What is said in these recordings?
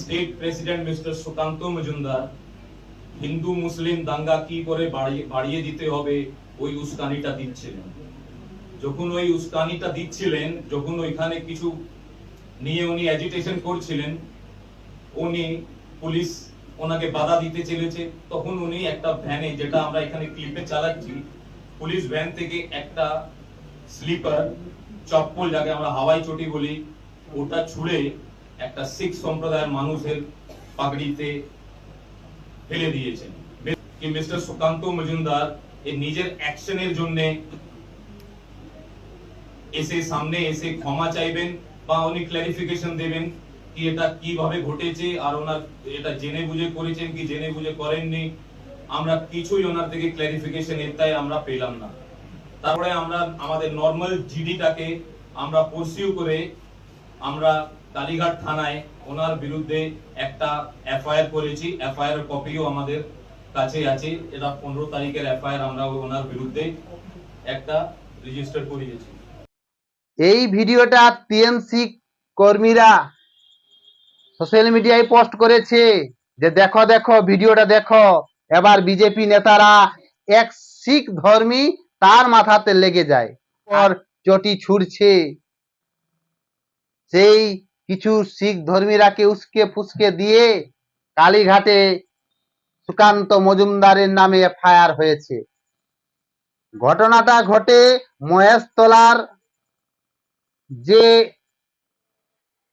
State president mister Sukanta Majumdar, Hindu, মুসলিম দাঙ্গা কি করে বাড়িয়ে দিতে হবে, ওই উস্কানিটা দিচ্ছিলেন। যখন ওই উস্কানিটা দিচ্ছিলেন, যখন ওইখানে কিছু নিয়ে উনি অ্যাজিটেশন করছিলেন, উনি পুলিশ ওনাকে বাধা দিতে চলেছে। তখন উনি একটা ভ্যানে, যেটা আমরা এখানে ক্লিপে চালাচ্ছি, পুলিশ ভ্যান থেকে একটা স্লিপার চপ্পল যাকে আমরা হাওয়াই চটি বলি, ওটা ছুঁড়ে একটা শিখ সম্প্রদায়ের মানুষের পাগড়িতে ফেলে দিয়েছেন। মিস্টার সুকান্ত মজুমদার এই নিজের অ্যাকশনের জন্য এসে সামনে এসে ক্ষমা চাইবেন বা উনি ক্লারিফিকেশন দেবেন কি এটা কীভাবে ঘটেছে আর ওনার এটা জেনে বুঝে করেছেন কি জেনে বুঝে করেননি, আমরা কিছুই ওনার থেকে ক্লারিফিকেশন এটাই আমরা পেলাম না। তারপরে আমরা আমাদের নর্মাল জিডিটাকে আমরা পরসিউ করে আমরা কালীঘাট থানায় ওনার বিরুদ্ধে একটা এফআইআর করেছি। এফআইআর কপিও আমাদের কাছে আছে। এটা পনেরো তারিখের এফআইআর আমরা ওনার বিরুদ্ধে একটা রেজিস্টার করিয়েছি। এই ভিডিওটা টিএমসি কর্মীরা সোশ্যাল মিডিয়ায় পোস্ট করেছে যে দেখো দেখো, ভিডিওটা দেখো। এবার বিজেপি নেতারা এক শিখ ধর্মী তার মাথাতে লেগে যায়। ওর চটি ছুড়ছে। সেই কিছু শিখ ধর্মীরাকে উস্কে ফুসকে দিয়ে কালীঘাটে সুকান্ত মজুমদারের নামে এফআইআর হয়েছে। ঘটনাটা ঘটে মহেশতলার যে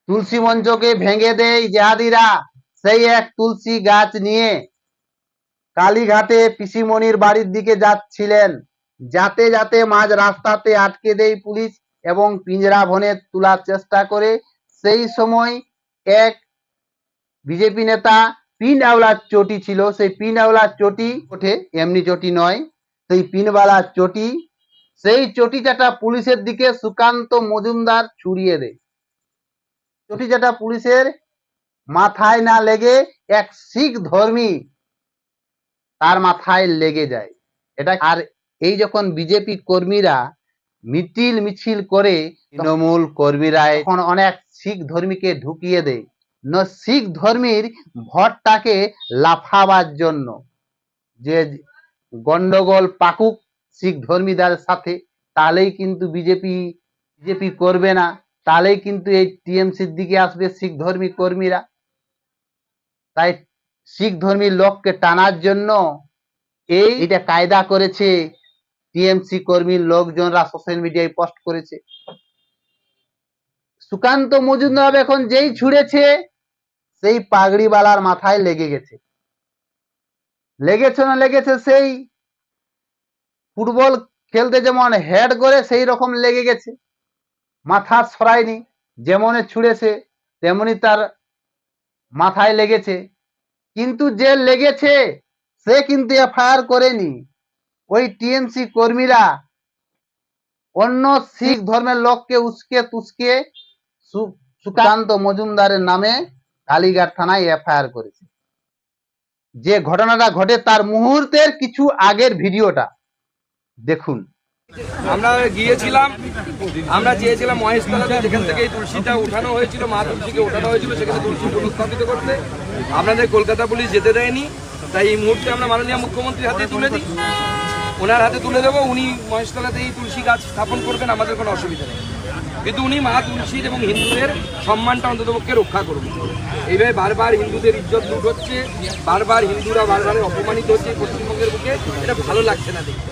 তুলসী মঞ্চকে ভেঙে দেয় জেহাদিরা, সেই এক তুলসী গাছ নিয়ে কালীঘাটে পিসিমণির বাড়ির দিকে যাচ্ছিলেন। যাতে যাতে মাঝ রাস্তাতে আটকে দেয় পুলিশ। এবং পিঞ্জরা ভনে তোলার চেষ্টা করে, সেই সময় এক বিজেপি নেতা পিন আওলার চটি ছিল। সেই পিন আওলার চটি ওঠে, এমনি চটি নয়। সেই পিনওয়ালা চটি, সেই চটি চটিচাটা পুলিশের দিকে সুকান্ত মজুমদার ছুড়িয়ে দেয়। চটি চটিচাটা পুলিশের মাথায় না লেগে এক শিখ ধর্মী তার মাথায় লেগে যায়। এটা আর এই যখন বিজেপি কর্মীরা মিছিল মিছিল করে তৃণমূল কর্মীরা এখন অনেক শিখ ধর্মীকে ঢুকিয়ে দেয়। ন শিখ ধর্মীর ভোটটাকে লাফাবার জন্য যে গন্ডগোল পাকুক শিখ ধর্মীদের সাথে তাহলেই কিন্তু বিজেপি বিজেপি করবে না তাহলেই কিন্তু এই টিএমসির দিকে আসবে শিখ ধর্মী কর্মীরা। তাই শিখ ধর্মীর লোককে টানার জন্য এই এটা কায়দা করেছে টিএমসি কর্মীর লোকজনরা সোশ্যাল মিডিয়ায় পোস্ট করেছে। সুকান্ত মজুমদার এখন যেই ছুড়েছে, সেই পাগড়িওয়ালার মাথায় লেগে গেছে। লেগেছে না লেগেছে সেই ফুটবল খেলতে যেমন হেড করে সেই রকম লেগে গেছে। মাথা সরায়নি, যেমনে ছুঁড়েছে, তেমনি তার মাথায় লেগেছে। কিন্তু যে লেগেছে, সে কিন্তু এফআইআর করেনি। ওই টিএমসি কর্মীরা অন্য শিখ ধর্মের লোককে উস্কে তুস্কে সুকান্ত মজুমদারের নামে কালীঘাট থানায় এফআইআর করেছে। যে ঘটনাটা ঘটে তার মুহূর্তের কিছু আগের ভিডিওটা। দেখুন। আমরা গিয়েছিলাম, আমরা চেয়েছিলাম মহেশতলাতে যেখান থেকে এই তুলসীটা উঠানো হয়েছিল, মা তুলসীকে উঠানো হয়েছিল, সেখানে তুলসী পুনঃস্থাপিত করতে। আপনাদের কলকাতা পুলিশ যেতে দেয়নি, তাই এই মুহূর্তে আমরা মাননীয় মুখ্যমন্ত্রীর হাতে তুলে দিই। ওনার হাতে তুলে দেবো, উনি মহেশতলাতে এই তুলসী গাছ স্থাপন করবেন, আমাদের কোনো অসুবিধা নেই। কিন্তু উনি মা তুলসীর এবং হিন্দুদের সম্মানটা অন্ততপক্ষে রক্ষা করবেন এইভাবে বারবার হিন্দুদের ইজ্জত দূর হচ্ছে, বারবার হিন্দুরা বারবার অপমানিত হচ্ছে পশ্চিমবঙ্গের বুকে, এটা ভালো লাগছে না দেখতে।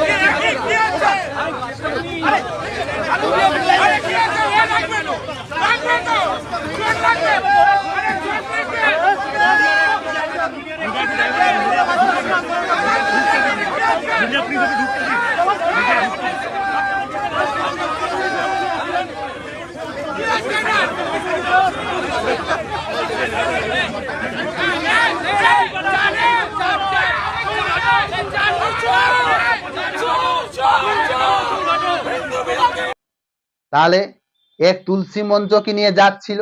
তাহলে এক তুলসী মঞ্চকে নিয়ে যাচ্ছিল?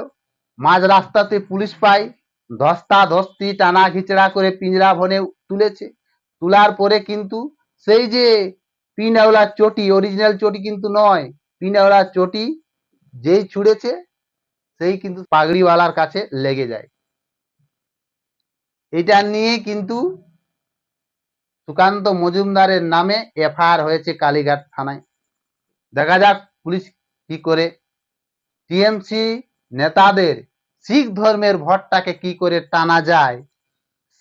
মাঝ রাস্তাতে পুলিশ পাই ধস্তা ধস্তি, টানা ঘিচড়া করে পিঞ্জরা ভনে তুলেছে। তোলার পরে কিন্তু সেই যে পিনাওলা চটি অরিজিনাল চটি কিন্তু নয়, পিনাওলা চটি যেই ছুঁড়েছে, সেই কিন্তু পাগড়িওয়ালার কাছে লেগে যায়। এটা নিয়ে কিন্তু সুকান্ত মজুমদারের নামে এফআইআর হয়েছে কালীঘাট থানায়। দেখা যাক পুলিশ কি করে? টিএমসি নেতাদের শিখ ধর্মের ভোটটাকে কি করে টানা যায়?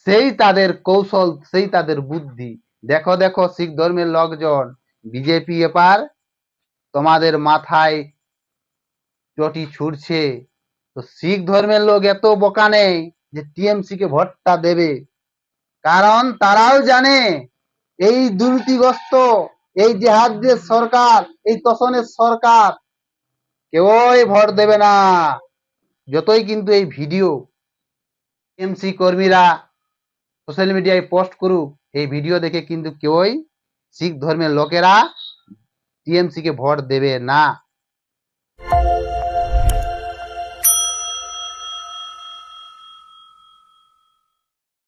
সেই তাদের কৌশল, সেই তাদের বুদ্ধি। দেখো দেখো, শিখ ধর্মের লোকজন, বিজেপি এপার, তোমাদের মাথায় চটি ছুটছে তো শিখ ধর্মের লোক এত বোকা নেই যে টিএমসি কে ভোটটা দেবে। কারণ তারাও জানে এই দুর্নীতিগ্রস্ত, এই জেহাদের সরকার, এই তোষণের সরকার কেউই ভোট দেবে না। যতই কিন্তু এই ভিডিও এমসি কর্মীরা সোশ্যাল মিডিয়ায় পোস্ট করুক, এই ভিডিও দেখে কিন্তু কেউই শিখ ধর্মের লোকেরা টিএমসি কে ভোট দেবে না।